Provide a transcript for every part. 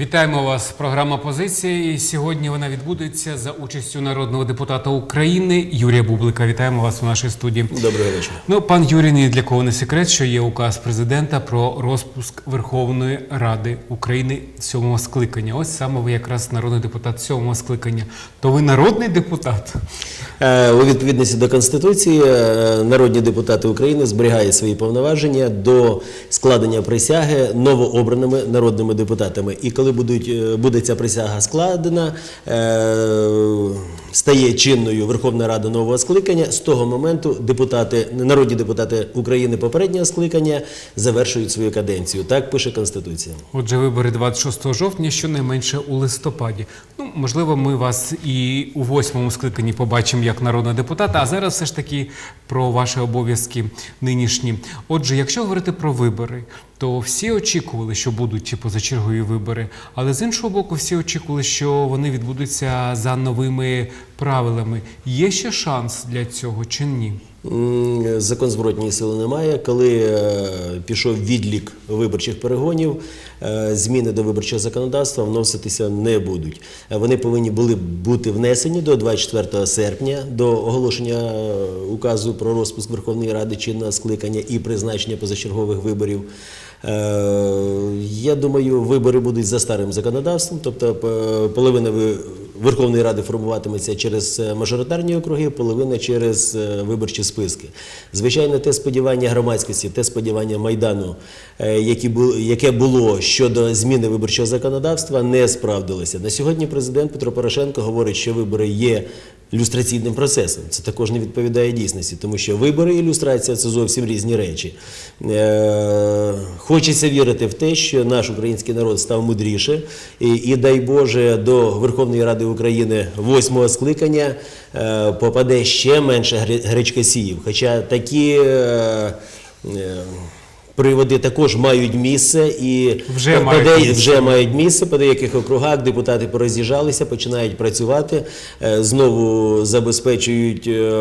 Вітаємо вас. Програма позиція. І сьогодні вона відбудеться за участю народного депутата України Юрія Бублика. Вітаємо вас у нашій студії. Доброго вечора. Ну, пан Юрій, ні для кого не секрет, що є указ президента про розпуск Верховної Ради України сьомого скликання. Ось саме ви якраз народний депутат сьомого скликання. То ви народний депутат? Е, У відповідності до Конституції е, народні депутати України зберігають свої повноваження до складення присяги новообраними народними депутатами. І коли будуть, е, буде ця присяга складена, е, стає чинною Верховна Рада нового скликання. З того моменту депутати, народні депутати України попереднього скликання завершують свою каденцію. Так пише Конституція. Отже, вибори 26 жовтня, щонайменше у листопаді. Ну, можливо, ми вас і у восьмому скликанні побачимо як народного депутата. А зараз все ж таки про ваші обов'язки нинішні. Отже, якщо говорити про вибори, то всі очікували, що будуть позачергові вибори, але з іншого боку, всі очікували, що вони відбудуться за новими правилами. Є ще шанс для цього чи ні? Закон зворотньої сили немає. Коли е, пішов відлік виборчих перегонів, е, зміни до виборчого законодавства вноситися не будуть. Е, Вони повинні були бути внесені до 24 серпня, до оголошення указу про розпуск Верховної Ради чинного скликання і призначення позачергових виборів. Я думаю, вибори будуть за старим законодавством, тобто половина ви- Верховної Ради формуватиметься через е, мажоритарні округи, половина через е, виборчі списки. Звичайно, те сподівання громадськості, те сподівання Майдану, е, яке було щодо зміни виборчого законодавства, не справдилося. На сьогодні президент Петро Порошенко говорить, що вибори є люстраційним процесом. Це також не відповідає дійсності, тому що вибори і ілюстрація це зовсім різні речі. Е, Хочеться вірити в те, що наш український народ став мудріше, і, дай Боже, до Верховної Ради України восьмого скликання е, попаде ще менше гре- гречкосіїв. Хоча такі. Приводи також мають місце і Вже по- мають дея- місце. вже мають місце по деяких округах. Депутати пороз'їжджалися, починають працювати, е, знову забезпечують е,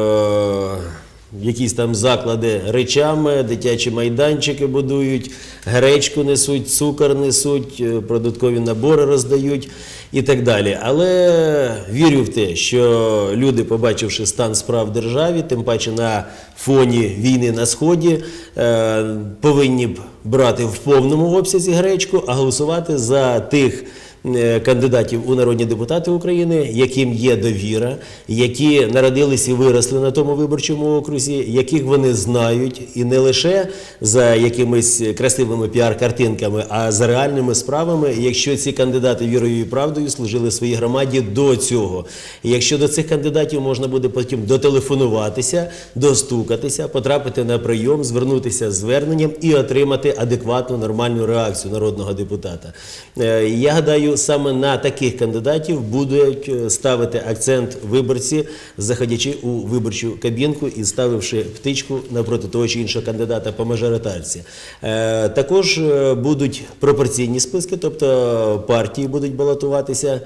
якісь там заклади речами, дитячі майданчики будують, гречку несуть, цукор несуть, е, продуктові набори роздають і так далі. Але вірю в те, що люди, побачивши стан справ в державі, тим паче на фоні війни на сході, е, повинні б брати в повному обсязі гречку, а голосувати за тих. Е, Кандидатів у народні депутати України, яким є довіра, які народились і виросли на тому виборчому окрузі, яких вони знають, і не лише за якимись красивими піар-картинками, а за реальними справами, якщо ці кандидати вірою і правдою служили своїй громаді до цього. Якщо до цих кандидатів можна буде потім дотелефонуватися, достукатися, потрапити на прийом, звернутися з зверненням і отримати адекватну нормальну реакцію народного депутата. Е, Я гадаю, саме на таких кандидатів будуть е, ставити акцент виборці, заходячи у виборчу кабінку і ставивши птичку напроти того чи іншого кандидата по мажоритарці. Е, Також е, будуть пропорційні списки, тобто партії будуть балотуватися.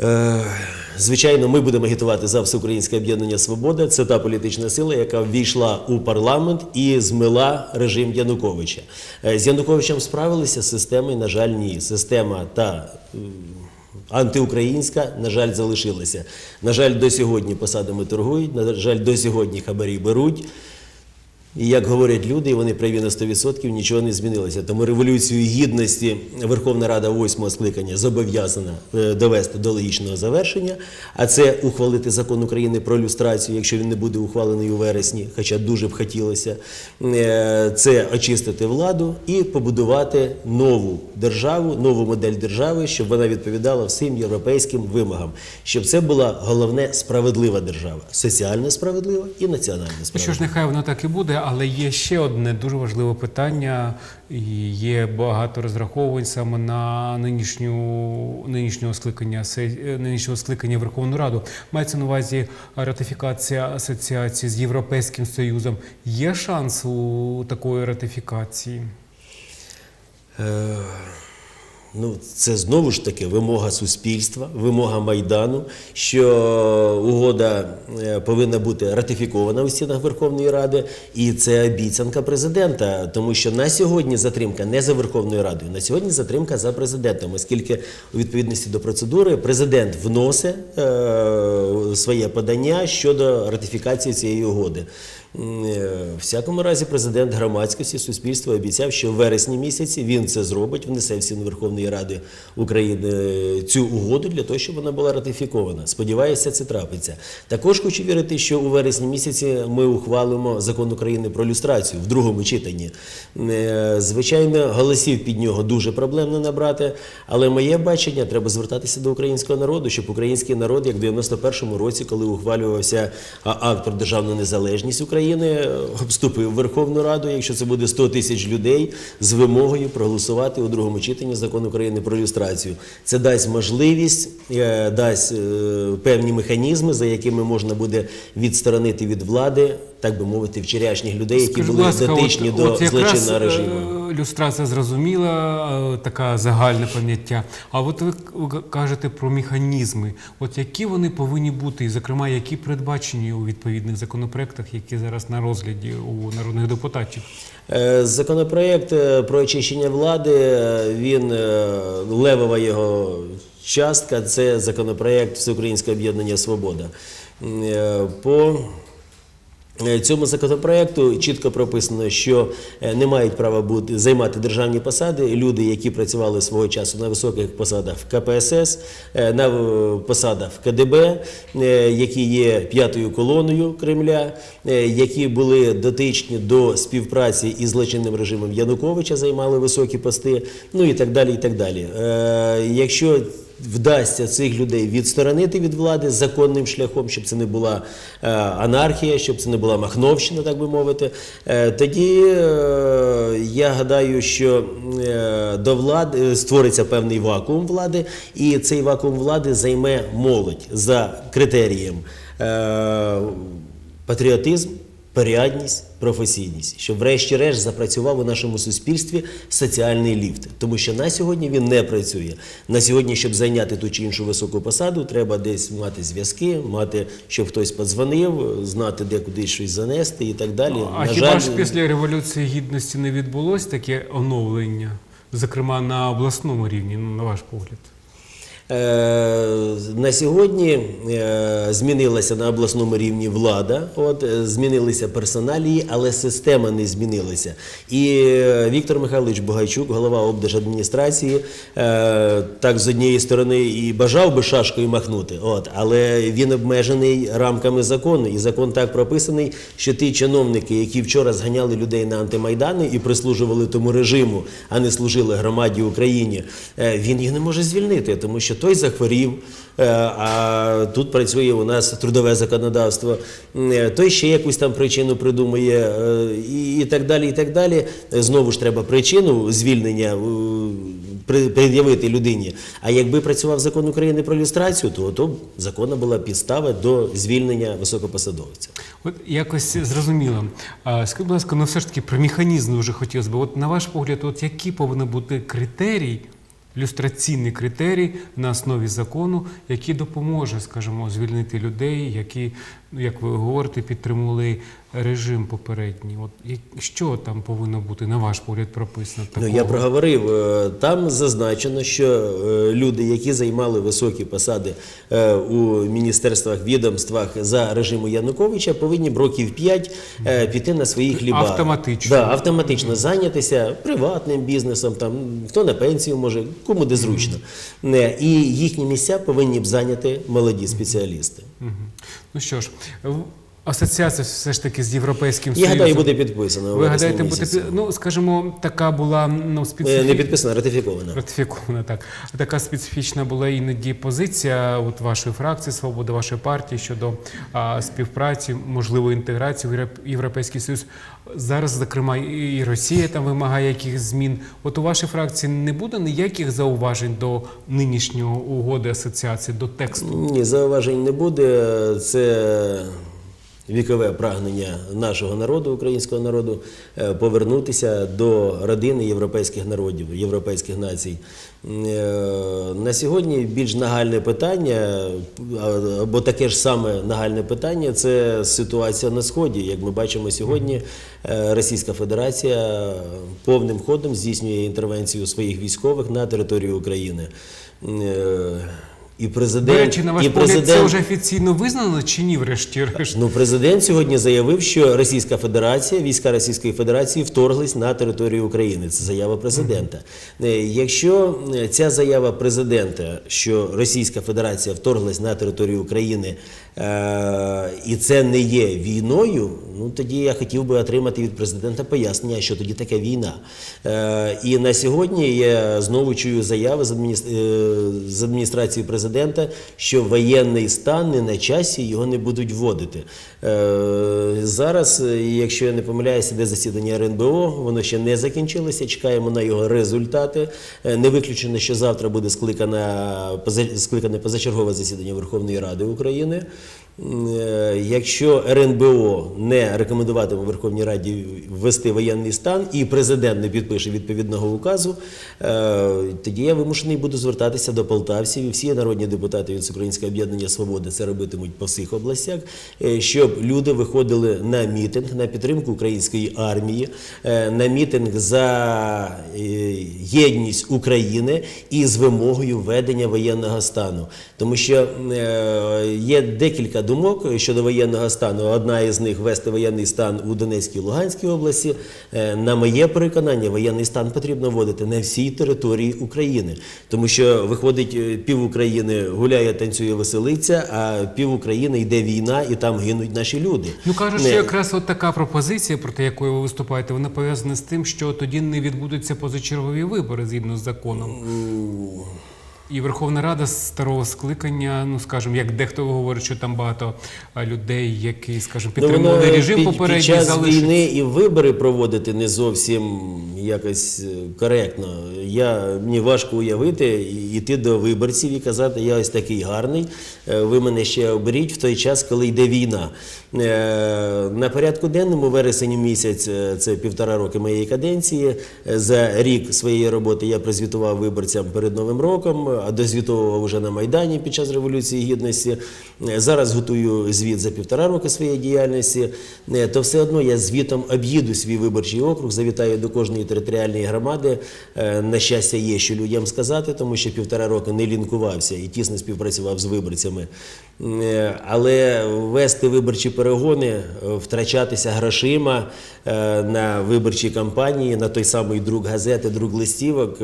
Е, Звичайно, ми будемо агітувати за всеукраїнське об'єднання Свобода. Це та політична сила, яка ввійшла у парламент і змила режим Януковича. Е, З Януковичем справилися з системою, на жаль, ні. Система та антиукраїнська, на жаль, залишилася. На жаль, до сьогодні посадами торгують, на жаль, до сьогодні хабарі беруть. І як говорять люди, вони праві на 100%, нічого не змінилося. Тому революцію гідності Верховна Рада восьмого скликання зобов'язана е, довести до логічного завершення, а це ухвалити закон України про люстрацію, якщо він не буде ухвалений у вересні, хоча дуже б хотілося. Е, Це очистити владу і побудувати нову державу, нову модель держави, щоб вона відповідала всім європейським вимогам, щоб це була головне справедлива держава, соціально справедлива і національно Ну справедлива. що ж, нехай воно так і буде, але є ще одне дуже важливе питання. І є багато розраховувань саме на нинішню нинішнього скликання нинішнього скликання Верховну Раду. Мається на увазі ратифікація асоціації з Європейським Союзом. Є шанс у такої ратифікації? Е, Ну, це знову ж таки вимога суспільства, вимога Майдану, що угода е, повинна бути ратифікована у стінах Верховної Ради, і це обіцянка президента, тому що на сьогодні затримка не за Верховною Радою, на сьогодні затримка за президентом, оскільки у відповідності до процедури президент вносить е, своє подання щодо ратифікації цієї угоди. Е, В всякому разі, президент громадськості суспільства обіцяв, що в вересні місяці він це зробить, внесе в стіни Верховної Ради України е, цю угоду для того, щоб вона була ратифікована. Сподіваюся, це трапиться. Також хочу вірити, що у вересні місяці ми ухвалимо закон України про люстрацію в другому читанні. Е, Звичайно, голосів під нього дуже проблемно набрати, але моє бачення треба звертатися до українського народу, щоб український народ, як в 91-му році, коли ухвалювався акт про державну незалежність України, е, в Верховну Раду, якщо це буде 100 тисяч людей, з вимогою проголосувати у другому читанні закон України про люстрацію. Це дасть можливість, е, дасть е, певні механізми, за якими можна буде відсторонити від влади, так би мовити, вчорашніх людей, які Скажіть, були ласка, дотичні от- до от якраз, злочинного режиму. е, Люстрація зрозуміла, е, така загальне поняття. А от ви кажете про механізми. От які вони повинні бути, і, зокрема, які передбачені у відповідних законопроектах, які зараз на розгляді у народних депутатів? Е, Законопроект е, про очищення влади, він левова його частка це законопроект Всеукраїнського об'єднання Свобода. По Цьому законопроекту чітко прописано, що е, не мають права бути займати державні посади люди, які працювали свого часу на високих посадах в КПСС, е, на е, посадах в КДБ, е, які є п'ятою колоною Кремля, е, які були дотичні до співпраці із злочинним режимом Януковича, займали високі пости, ну і так далі. І так далі. Е, Якщо вдасться цих людей відсторонити від влади законним шляхом, щоб це не була е, анархія, щоб це не була махновщина, так би мовити. е, Тоді е, я гадаю, що до влади створиться певний вакуум влади, і цей вакуум влади займе молодь за критерієм патріотизм. Порядність, професійність, щоб врешті-решт запрацював у нашому суспільстві соціальний ліфт, тому що на сьогодні він не працює. На сьогодні, щоб зайняти ту чи іншу високу посаду, треба десь мати зв'язки, мати, щоб хтось подзвонив, знати, де кудись щось занести і так далі. А на хіба жаль, ж після революції гідності не відбулось таке оновлення, зокрема на обласному рівні, ну, на ваш погляд? Е, На сьогодні е, змінилася на обласному рівні влада, от, е, змінилися персоналії, але система не змінилася. І Віктор Михайлович Бугайчук, голова облдержадміністрації, так з однієї сторони і бажав би шашкою махнути, от, але він обмежений рамками закону. І закон так прописаний, що ті чиновники, які вчора зганяли людей на антимайдани і прислужували тому режиму, а не служили громаді Україні, він їх не може звільнити, тому що той захворів, е, а тут працює у нас трудове законодавство, е, той ще якусь там причину придумує е, і, так далі. І так далі. Знову ж треба причину звільнення пред'явити людині. А якби працював закон України про люстрацію, то, то законна була підстава до звільнення високопосадовця. От якось зрозуміло. Скажіть, будь ласка, ну все ж таки про механізм вже хотілося б. От на ваш погляд, от які повинні бути критерії, люстраційний критерій на основі закону, який допоможе, скажімо, звільнити людей, які, ну, як ви говорите, підтримували режим попередній. От що там повинно бути, на ваш погляд, прописано? Ну, я проговорив, е, там зазначено, що е, люди, які займали високі посади е, у міністерствах, відомствах за режиму Януковича, повинні б років 5 піти на свої хліба. Автоматично. Да, автоматично зайнятися приватним бізнесом, там, хто на пенсію може, кому де зручно. Е, І їхні місця повинні б зайняти молоді спеціалісти. Ну що ж, асоціація все ж таки з Європейським Я Союзом. гадаю, буде підписано. Ви гадаєте, буде під- ну, скажімо, така була ну, Е, специфічна. Не підписано, ратифіковано. Ратифікована, так. Така специфічна була іноді позиція от вашої фракції «Свобода», вашої партії щодо а, співпраці, можливої інтеграції в Європ- Європейський Союз. Зараз, зокрема, і і Росія там вимагає якихось змін. От у вашій фракції не буде ніяких зауважень до нинішнього угоди асоціації, до тексту? Ні, зауважень не буде. Це вікове прагнення нашого народу, українського народу, е, повернутися до родини європейських народів, європейських націй. Е, На сьогодні більш нагальне питання, або таке ж саме нагальне питання це ситуація на сході. Як ми бачимо сьогодні, е, Російська Федерація повним ходом здійснює інтервенцію своїх військових на територію України. І президент, До речі, на ваш і погляд, це вже офіційно визнано чи ні, врешті-решт? Ну, президент сьогодні заявив, що Російська Федерація, війська Російської Федерації вторглись на територію України. Це заява президента. Е, Якщо е, ця заява президента, що Російська Федерація вторглась на територію України, е- і це не є війною, ну тоді я хотів би отримати від президента пояснення, що тоді таке війна. Е- і на сьогодні я знову чую заяви з, адміністр... е, з адміністрації президента, що воєнний стан не на часі його не будуть вводити. Е, зараз, е, якщо я не помиляюся, де засідання РНБО, воно ще не закінчилося. Чекаємо на його результати. Е, Не виключено, що завтра буде скликане позачергове засідання Верховної Ради України. Якщо РНБО не рекомендуватиме Верховній Раді ввести воєнний стан і президент не підпише відповідного указу, е, тоді я вимушений буду звертатися до полтавців і всі народні депутати від Українського об'єднання Свободи це робитимуть по всіх областях, е, щоб люди виходили на мітинг на підтримку української армії, е, на мітинг за єдність України і з вимогою введення воєнного стану. Тому що є декілька думок щодо воєнного стану. Одна із них ввести воєнний стан у Донецькій і Луганській області. Е, На моє переконання, воєнний стан потрібно вводити на всій території України, тому що виходить е, пів України гуляє, танцює, веселиться, а пів України йде війна і там гинуть наші люди. Ну кажуть, що якраз от така пропозиція, проти якої ви виступаєте, вона пов'язана з тим, що тоді не відбудуться позачергові вибори згідно з законом. І Верховна Рада старого скликання, ну скажімо, як дехто говорить, що там багато людей, які, скажімо, Ну, підтримували режим під, попередній, під час залишаться. війни і вибори проводити не зовсім якось е, коректно. Я, мені важко уявити, йти до виборців і казати, я ось такий гарний, е, ви мене ще оберіть в той час, коли йде війна. Е, На порядку денному вересень місяць, це півтора роки моєї каденції. За рік своєї роботи я прозвітував виборцям перед Новим роком, дозвітовував уже на Майдані під час Революції Гідності. Е, Зараз готую звіт за півтора роки своєї діяльності. Е, То все одно я звітом об'їду свій виборчий округ, завітаю до кожної територіальної громади. Е, На щастя, є що людям сказати, тому що півтора роки не лінкувався і тісно співпрацював з виборцями. Е, Але вести виборчі перегони, е, втрачатися грошима е, на виборчі кампанії, на той самий друк газети, друк листівок,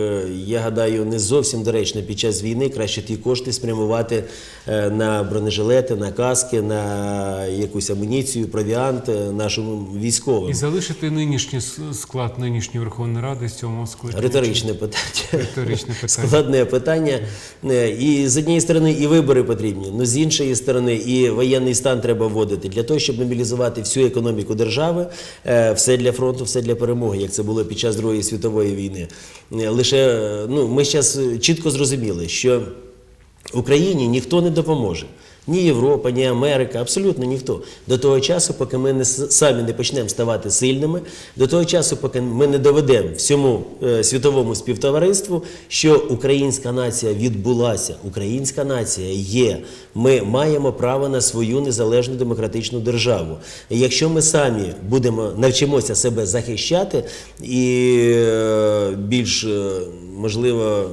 я гадаю, не зовсім доречно під час війни. Краще ті кошти спрямувати на бронежилети, на каски, на якусь амуніцію, провіант нашим військовим. І залишити нинішній склад нинішньої Верховної Ради з цього скликання. Риторичне питання. Риторичне питання. Складне питання. І з однієї сторони і вибори потрібні, але з іншої сторони і воєнний стан треба вводити для того, щоб мобілізувати всю економіку держави, е, все для фронту, все для перемоги, як це було під час Другої світової війни. Е, Лише е, ну, ми зараз чітко зрозуміли, що Україні ніхто не допоможе. Ні Європа, ні Америка, абсолютно ніхто. До того часу, поки ми не самі не почнемо ставати сильними, до того часу, поки ми не доведемо всьому е, світовому співтовариству, що українська нація відбулася, українська нація є. Ми маємо право на свою незалежну демократичну державу. І якщо ми самі будемо навчимося себе захищати і е, більш е, можливо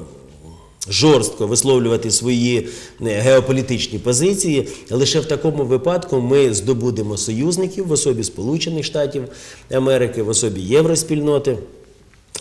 жорстко висловлювати свої е, геополітичні позиції. Лише в такому випадку ми здобудемо союзників в особі Сполучених Штатів Америки, в особі євроспільноти.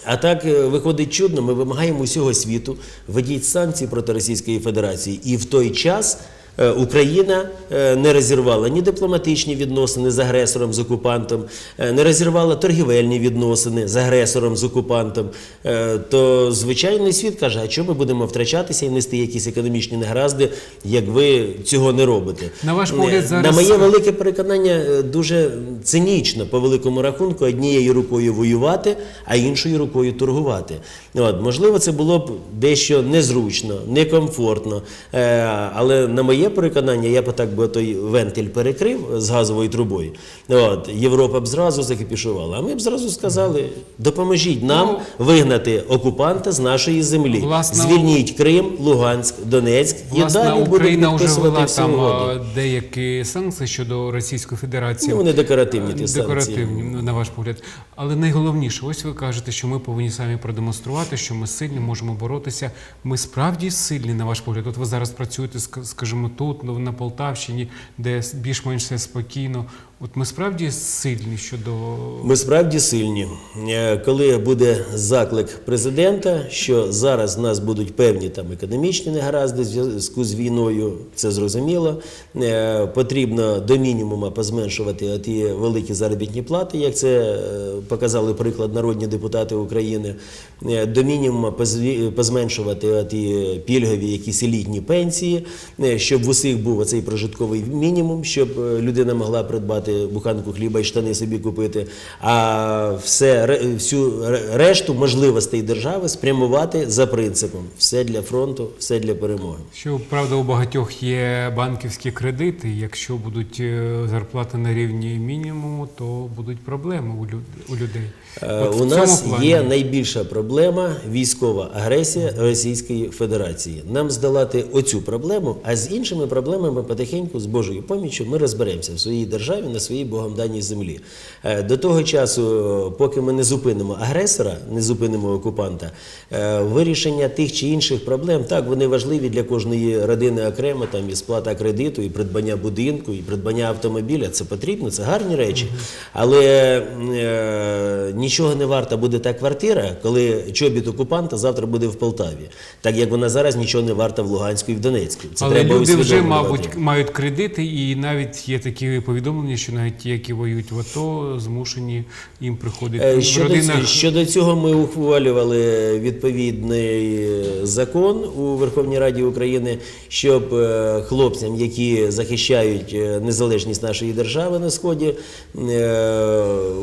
А так е, виходить чудно, ми вимагаємо усього світу введіть санкції проти Російської Федерації. І в той час Україна е, не розірвала ні дипломатичні відносини з агресором, з окупантом, е, не розірвала торгівельні відносини з агресором, з окупантом. Е, То звичайний світ каже, а чому ми будемо втрачатися і нести якісь економічні негаразди, як ви цього не робите? На ваш Е, погляд, На моє велике переконання е, дуже цинічно по великому рахунку однією рукою воювати, а іншою рукою торгувати. От, можливо, це було б дещо незручно, некомфортно. Е, але на моє моє переконання, я б так би той вентиль перекрив з газовою трубою. От, Європа б зразу закипішувала. А ми б зразу сказали: допоможіть нам вигнати окупанта з нашої землі. Ну, Власне, Звільніть Крим, Луганськ, Донецьк і Власне, далі будемо Україна вже ввела там угоди. деякі санкції щодо Російської Федерації. Ну, вони декоративні ті санкції. Декоративні, ну, на ваш погляд. Але найголовніше, ось ви кажете, що ми повинні самі продемонструвати, що ми сильні, можемо боротися. Ми справді сильні, на ваш погляд. От ви зараз працюєте, ск- скажімо, тут, ну, на Полтавщині, де більш-менш все спокійно. От ми справді сильні щодо Ми справді сильні. Е, Коли буде заклик президента, що зараз в нас будуть певні там економічні негаразди в зв'язку з війною, це зрозуміло. Е, Потрібно до мінімуму позменшувати ті великі заробітні плати, як це е, показали приклад народні депутати України. До мінімуму позві- позменшувати ті пільгові якісь елітні пенсії, щоб в усіх був оцей прожитковий мінімум, щоб людина могла придбати буханку хліба і штани собі купити. А все всю решту можливостей держави спрямувати за принципом все для фронту, все для перемоги. що правда у багатьох є банківські кредити. Якщо будуть е, зарплати на рівні мінімуму, то будуть проблеми у у людей. Е, От У нас плані. є найбільша проблема військова агресія Російської Федерації. Нам здолати оцю проблему, а з іншими проблемами потихеньку, з Божою поміччю, ми розберемося в своїй державі на своїй Богом даній землі. Е, До того часу, поки ми не зупинимо агресора, не зупинимо окупанта, е, вирішення тих чи інших проблем, так вони важливі для кожної родини окремо, там і сплата кредиту, і придбання будинку, і придбання автомобіля. Це потрібно, це гарні речі. Але е, нічого не варта буде та квартира, коли чобіт окупанта завтра буде в Полтаві, так як вона зараз нічого не варта в Луганську і в Донецьку. Це Але треба люди вже, мабуть, мають кредити, і навіть є такі повідомлення, що навіть ті, які воюють в АТО, змушені їм приходити Е, в Щодо, родинах. щодо цього ми ухвалювали відповідний закон у Верховній Раді України, щоб е, хлопцям, які захищають е, незалежність нашої держави на сході,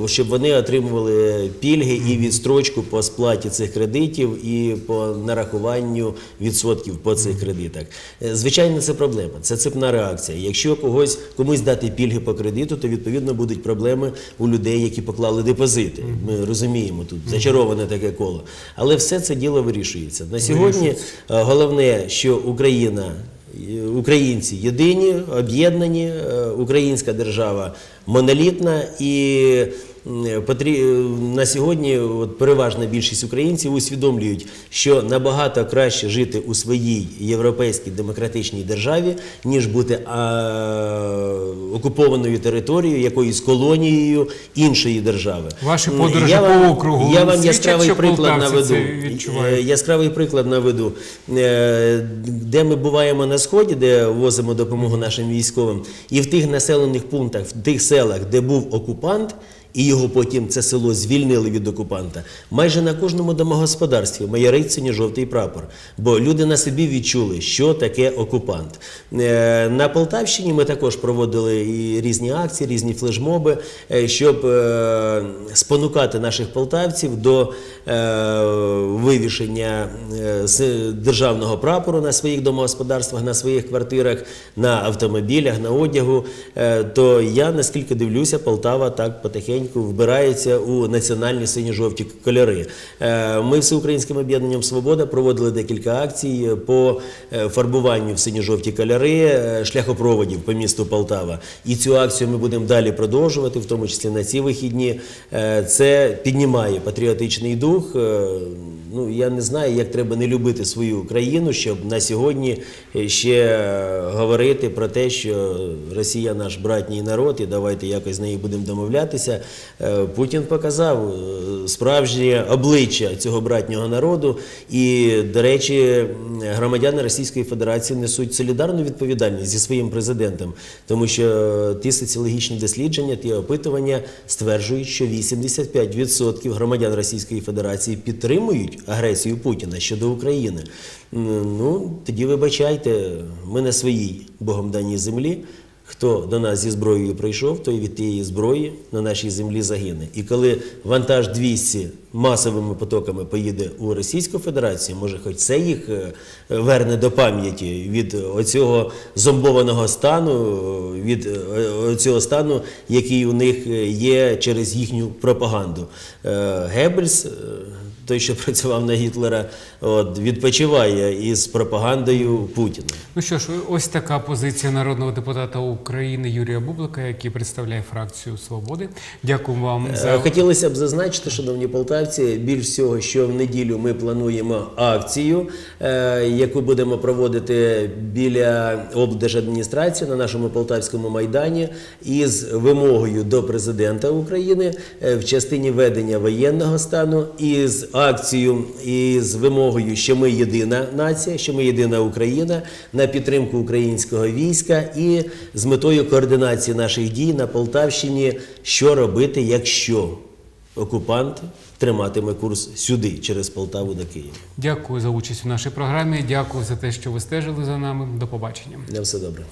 щоб вони отримували пільги і відстрочку по сплаті цих кредитів і по нарахуванню відсотків по цих кредитах. Звичайно, це проблема. Це цепна реакція. Якщо когось комусь дати пільги по кредиту, то відповідно будуть проблеми у людей, які поклали депозити. Ми розуміємо тут зачароване таке коло. Але все це діло вирішується. На сьогодні е, головне, що Україна. е, Українці єдині, об'єднані, е, українська держава монолітна і на сьогодні от переважна більшість українців усвідомлюють, що набагато краще жити у своїй європейській демократичній державі, ніж бути а, окупованою територією, якоюсь колонією іншої держави. Ваші подорожі я по округу Я вам яскравий приклад наведу. Е, Яскравий приклад наведу, Е, де ми буваємо на сході, де возимо допомогу нашим військовим, і в тих населених пунктах, в тих селах, де був окупант. І його потім це село звільнили від окупанта. Майже на кожному домогосподарстві маярить синьо-жовтий прапор. Бо люди на собі відчули, що таке окупант. Е, На Полтавщині ми також проводили і різні акції, різні флешмоби, е, щоб е, спонукати наших полтавців до вивішення державного прапору на своїх домогосподарствах, на своїх квартирах, на автомобілях, на одягу. То я наскільки дивлюся, Полтава так потихеньку вбирається у національні сині-жовті кольори. Е, Ми всеукраїнським об'єднанням Свобода проводили декілька акцій по е, фарбуванню в сині-жовті кольори е, шляхопроводів по місту Полтава. І цю акцію ми будемо далі продовжувати, в тому числі на ці вихідні. Це піднімає патріотичний дух. Ну я не знаю, як треба не любити свою країну, щоб на сьогодні е, ще е, говорити про те, що Росія наш братній народ, і давайте якось з нею будемо домовлятися. Е, Путін показав справжнє обличчя цього братнього народу. І, до речі, громадяни Російської Федерації несуть солідарну відповідальність зі своїм президентом, тому що ті соціологічні дослідження, ті опитування стверджують, що 85% громадян Російської Федерації підтримують агресію Путіна щодо України. Ну тоді вибачайте, ми на своїй Богом даній землі. Хто до нас зі зброєю прийшов, той від тієї зброї на нашій землі загине. І коли вантаж 200 масовими потоками поїде у Російську Федерацію, може, хоч це їх е, верне до пам'яті від оцього зомбованого стану, від е, цього стану, який у них е, є через їхню пропаганду. Геббельс, той, що працював на Гітлера, от, відпочиває із пропагандою Путіна. Ну що ж, ось така позиція народного депутата України Юрія Бублика, який представляє фракцію Свободи. Дякую вам Е, за Хотілося б зазначити, шановні полтавці, більш всього, що в неділю ми плануємо акцію, е, яку будемо проводити біля облдержадміністрації на нашому полтавському майдані із вимогою до президента України е, в частині ведення воєнного стану, і з акцією, і з вимогою, що ми єдина нація, що ми єдина Україна на підтримку українського війська і з метою координації наших дій на Полтавщині, що робити, якщо окупант триматиме курс сюди, через Полтаву до Києва. дякую за участь у нашій програмі. Дякую за те, що ви стежили за нами. До побачення. На все добре.